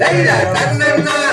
பொன்மானே செய்த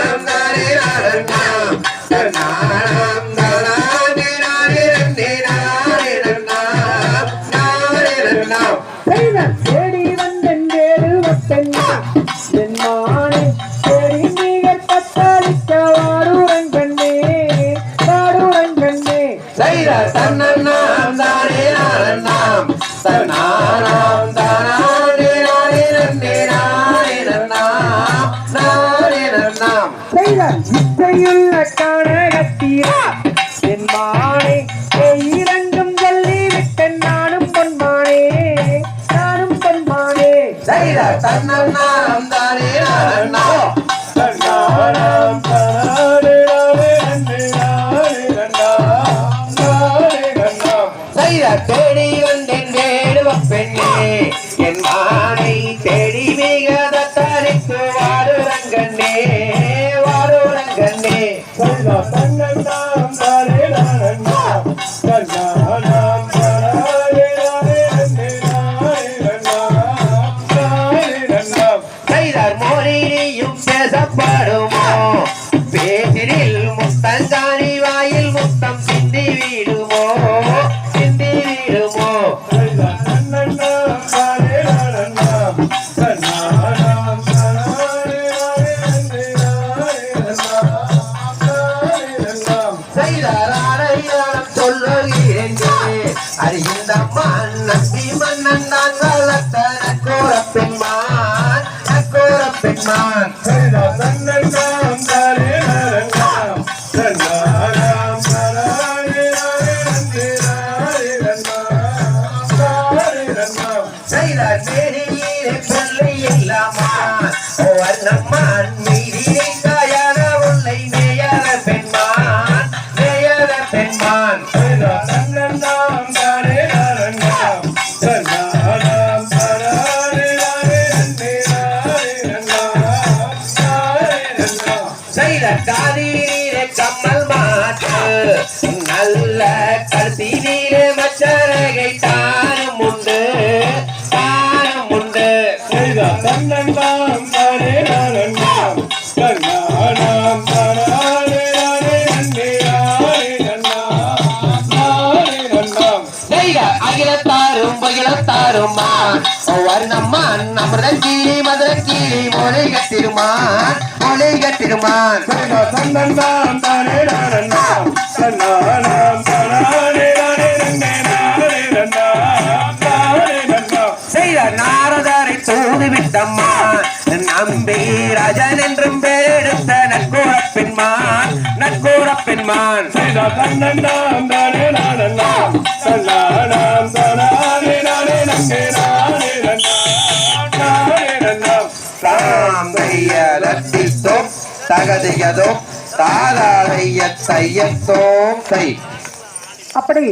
இசையுள்ள காணகத்தீரா என் மானே இரண்டும் சொல்லி விட்டேன் நானும் பொன்மானே நானும் பொன்மானே. செய்த தன்னன்னாம் தானே நானன்னாம் தன்னானாம் தேடி வந்தேன் வேடுவ பெண்ணே என் மானை தேடி மோரினியும் பேரில் பேசினில் முத்தங்கானி வாயில் முத்தம் சிந்தி வீடுமோ? சிந்தி வீடுமோ? சொல்லுகிறேன். அது இந்த மன்னன் மன்னன் பெண்மான் செய்தார் காதிலே கம்மல் மாற்று. நல்ல கருத்தினிலே மச்சரகை தானும் உண்டு. தானும் உண்டு. தன்னன்னாம் தானே நானன்னாம் தன்னானாம் தனானே நானே நன்னே நானே நன்னாம் நானே நன்னாம் அகிலத்தாரும் பகிலத்தாருமான் வர்ணம்மான் அமிர்தக்கீரி மதுரக்கீரி மொழிக திருமான் மொழிக திருமான். நானே நன்னாம் செய்த நாரதரை தூது விட்டம்மா நம்பி ராஜன் என்றும் பேரெடுத்த நற்கூற பெண்மான். நற்கூற பெண்மான். செய்த தன்னன்னாம் தானே நானன்னாம் தன்னானாம் தனானே நானே நன்னே நானே நன்னாம் நானே நன்னாம் தாம் தையலத்தித்தோம் தகதியதோம் தாராளைய தையத்தோம் தை அப்படி